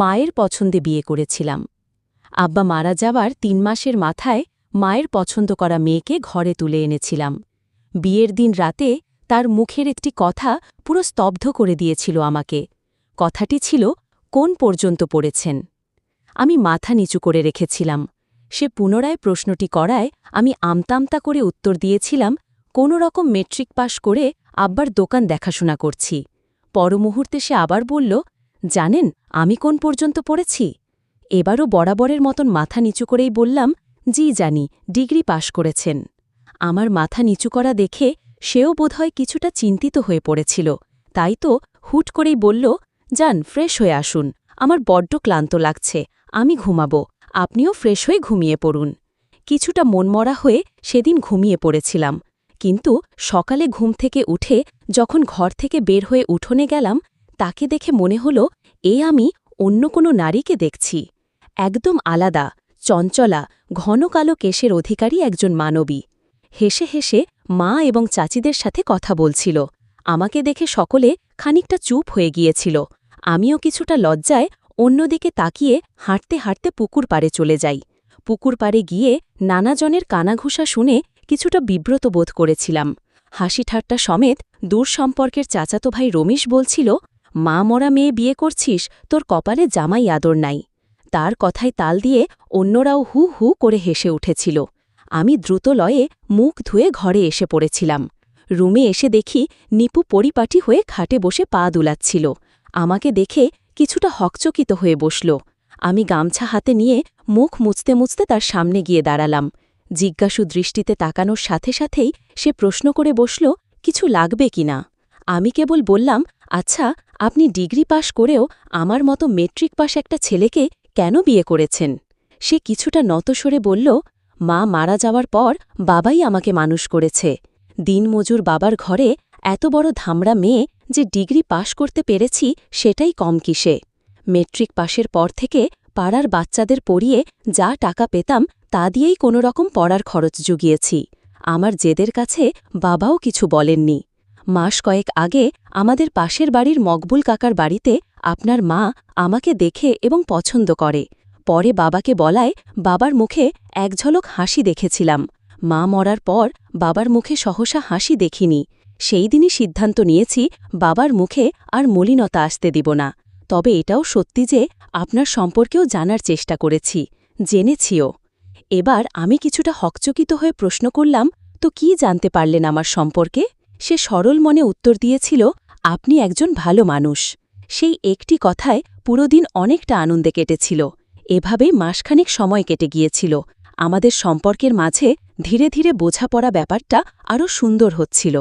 মায়ের পছন্দে বিয়ে করেছিলাম। আব্বা মারা যাওয়ার তিন মাসের মাথায় মায়ের পছন্দ করা মেয়েকে ঘরে তুলে এনেছিলাম। বিয়ের দিন রাতে তার মুখের একটি কথা পুরো স্তব্ধ করে দিয়েছিল আমাকে। কথাটি ছিল, কোন পর্যন্ত পড়েছেন? আমি মাথা নিচু করে রেখেছিলাম। সে পুনরায় প্রশ্নটি করায় আমি আমতামতা করে উত্তর দিয়েছিলাম, কোনো রকম মেট্রিক পাশ করে আব্বার দোকান দেখাশোনা করছি। পরমুহূর্তে সে আবার বলল জানেন, আমি কোন পর্যন্ত পড়েছি? এবারও বরাবরের মতন মাথা নিচু করেই বললাম, জি জানি, ডিগ্রি পাশ করেছেন। আমার মাথা নিচু করা দেখে সেও বোধহয় কিছুটা চিন্তিত হয়ে পড়েছিল। তাই তো হুট করেই বলল, যান, ফ্রেশ হয়ে আসুন। আমার বড্ড ক্লান্ত লাগছে, আমি ঘুমাবো। আপনিও ফ্রেশ হয়ে ঘুমিয়ে পড়ুন। কিছুটা মনমরা হয়ে সেদিন ঘুমিয়ে পড়েছিলাম। কিন্তু সকালে ঘুম থেকে উঠে যখন ঘর থেকে বের হয়ে উঠোনে গেলাম তাকে দেখে মনে হল, এ আমি অন্য কোনো নারীকে দেখছি। একদম আলাদা, চঞ্চলা, ঘন কালো কেশের অধিকারী একজন মানবী। হেসে হেসে মা এবং চাচিদের সাথে কথা বলছিল। আমাকে দেখে সকলে খানিকটা চুপ হয়ে গিয়েছিল। আমিও কিছুটা লজ্জায় অন্যদিকে তাকিয়ে হাঁটতে হাঁটতে পুকুর পাড়ে চলে যাই। পুকুর পাড়ে গিয়ে নানাজনের কানাঘুষা শুনে কিছুটা বিব্রত বোধ করেছিলাম। হাসি ঠাট্টা সমেত দূর সম্পর্কের চাচাতো ভাই রমেশ বলছিল মা মরা মেয়ে বিয়ে করছিস, তোর কপালে জামাই আদর নাই। তার কথায় তাল দিয়ে অন্যরাও হু হু করে হেসে উঠেছিল। আমি দ্রুত লয়ে মুখ ধুয়ে ঘরে এসে পড়েছিলাম। রুমে এসে দেখি নিপু পরিপাটি হয়ে খাটে বসে পা দুলাচ্ছিল। আমাকে দেখে কিছুটা হকচকিত হয়ে বসল। আমি গামছা হাতে নিয়ে মুখ মুছতে মুছতে তার সামনে গিয়ে দাঁড়ালাম। জিজ্ঞাসু দৃষ্টিতে তাকানোর সাথে সাথেই সে প্রশ্ন করে বসল, কিছু লাগবে কিনা আমি কেবল বললাম আচ্ছা আপনি ডিগ্রি পাশ করেও আমার মতো মেট্রিক পাশ একটা ছেলেকে কেন বিয়ে করেছেন? সে কিছুটা নতসরে বলল, মা মারা যাওয়ার পর বাবাই আমাকে মানুষ করেছে। দিনমজুর বাবার ঘরে এত বড় ধামড়া মেয়ে যে ডিগ্রি পাশ করতে পেরেছি সেটাই কম কিসে। মেট্রিক পাশের পর থেকে পাড়ার বাচ্চাদের পড়িয়ে যা টাকা পেতাম তা দিয়েই কোনো রকম পড়ার খরচ জুগিয়েছি। আমার জেদের কাছে বাবাও কিছু বলেননি। মাস কয়েক আগে আমাদের পাশের বাড়ির মকবুল কাকার বাড়িতে আপনার মা আমাকে দেখে এবং পছন্দ করে। পরে বাবাকে বলায় বাবার মুখে এক ঝলক হাসি দেখেছিলাম। মা মরার পর বাবার মুখে সহসা হাসি দেখিনি। সেই দিনই সিদ্ধান্ত নিয়েছি বাবার মুখে আর মলিনতা আসতে দিব না। তবে এটাও সত্যি যে আপনার সম্পর্কেও জানার চেষ্টা করেছি। জেনেছিও। এবার আমি কিছুটা হকচকিত হয়ে প্রশ্ন করলাম, তো কি জানতে পারলেন আমার সম্পর্কে? সে সরল মনে উত্তর দিয়েছিল, আপনি একজন ভালো মানুষ। সেই একটি কথায় পুরো দিন অনেকটা আনন্দে কেটেছিল। এভাবেই মাসখানেক সময় কেটে গিয়েছিল। আমাদের সম্পর্কের মাঝে ধীরে ধীরে বোঝাপড়া ব্যাপারটা আরও সুন্দর হচ্ছিল।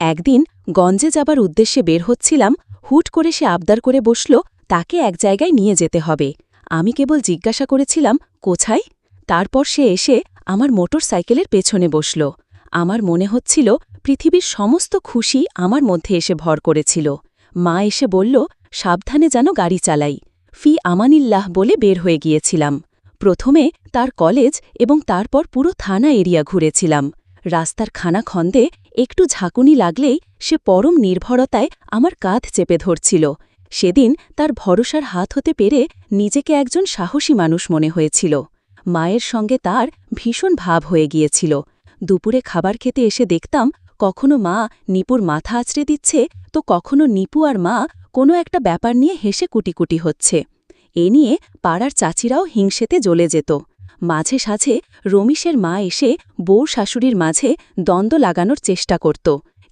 একদিন গঞ্জে যাবার উদ্দেশ্যে বের হচ্ছিলাম, হুট করে সে আবদার করে বসল, তাকে এক জায়গায় নিয়ে যেতে হবে। আমি কেবল জিজ্ঞাসা করেছিলাম, কোথায়? তারপর সে এসে আমার মোটর সাইকেলের পেছনে বসল। আমার মনে হচ্ছিল পৃথিবীর সমস্ত খুশি আমার মধ্যে এসে ভর করেছিল। মা এসে বলল, সাবধানে যেন গাড়ি চালাই। ফি আমানিল্লাহ বলে বের হয়ে গিয়েছিলাম। প্রথমে তার কলেজ এবং তারপর পুরো থানা এরিয়া ঘুরেছিলাম। রাস্তার খানা খন্দে একটু ঝাঁকুনি লাগলেই সে পরম নির্ভরতায় আমার কাঁধ চেপে ধরছিল। সেদিন তার ভরসার হাত হতে পেরে নিজেকে একজন সাহসী মানুষ মনে হয়েছিল। মায়ের সঙ্গে তার ভীষণ ভাব হয়ে গিয়েছিল। দুপুরে খাবার খেতে এসে দেখতাম কখনো মা নিপুর মাথা আছড়ে দিচ্ছে, তো কখনো নিপু আর মা কোনো একটা ব্যাপার নিয়ে হেসে কুটিকুটি হচ্ছে। এ নিয়ে পাড়ার চাচিরাও হিংসেতে জ্বলে যেত। মাঝে সাঝে রমিশের মা এসে বউ শাশুড়ির মাঝে দ্বন্দ্ব লাগানোর চেষ্টা করত।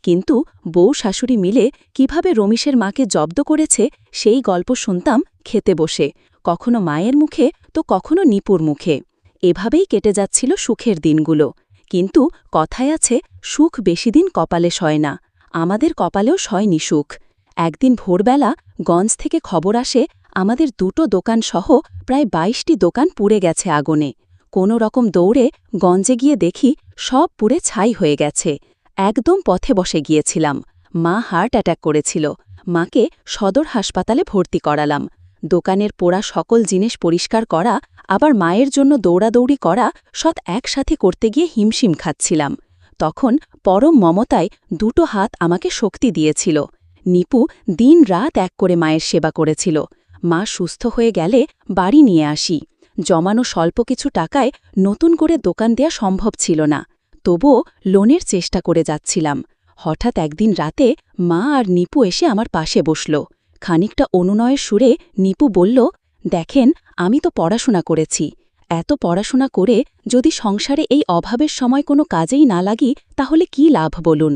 কিন্তু বউ শাশুড়ি মিলে কীভাবে রমিশের মাকে জব্দ করেছে, সেই গল্প শুনতাম খেতে বসে, কখনো মায়ের মুখে, তো কখনো নিপুর মুখে। এভাবেই কেটে যাচ্ছিল সুখের দিনগুলো। কিন্তু কথায় আছে, সুখ বেশিদিন কপালে সয় না। আমাদের কপালেও সয়নি সুখ। একদিন ভোরবেলা গঞ্জ থেকে খবর আসে, আমাদের দুটো দোকান সহ প্রায় বাইশটি দোকান পুড়ে গেছে আগুনে। কোনো রকম দৌড়ে গঞ্জে গিয়ে দেখি সব পুড়ে ছাই হয়ে গেছে। একদম পথে বসে গিয়েছিলাম। মা হার্ট অ্যাটাক করেছিল। মাকে সদর হাসপাতালে ভর্তি করালাম। দোকানের পোড়া সকল জিনিস পরিষ্কার করা, আবার মায়ের জন্য দৌড়াদৌড়ি করা, সৎ একসাথে করতে গিয়ে হিমশিম খাচ্ছিলাম। তখন পরম মমতায় দুটো হাত আমাকে শক্তি দিয়েছিল। নিপু দিন রাত এক করে মায়ের সেবা করেছিল। মা সুস্থ হয়ে গেলে বাড়ি নিয়ে আসি। জমানো স্বল্প কিছু টাকায় নতুন করে দোকান দেয়া সম্ভব ছিল না। তবুও লোনের চেষ্টা করে যাচ্ছিলাম। হঠাৎ একদিন রাতে মা আর নিপু এসে আমার পাশে বসল। খানিকটা অনুনয়ের সুরে নিপু বলল, দেখেন, আমি তো পড়াশোনা করেছি। এত পড়াশোনা করে যদি সংসারে এই অভাবের সময় কোনো কাজেই না লাগি, তাহলে কি লাভ বলুন?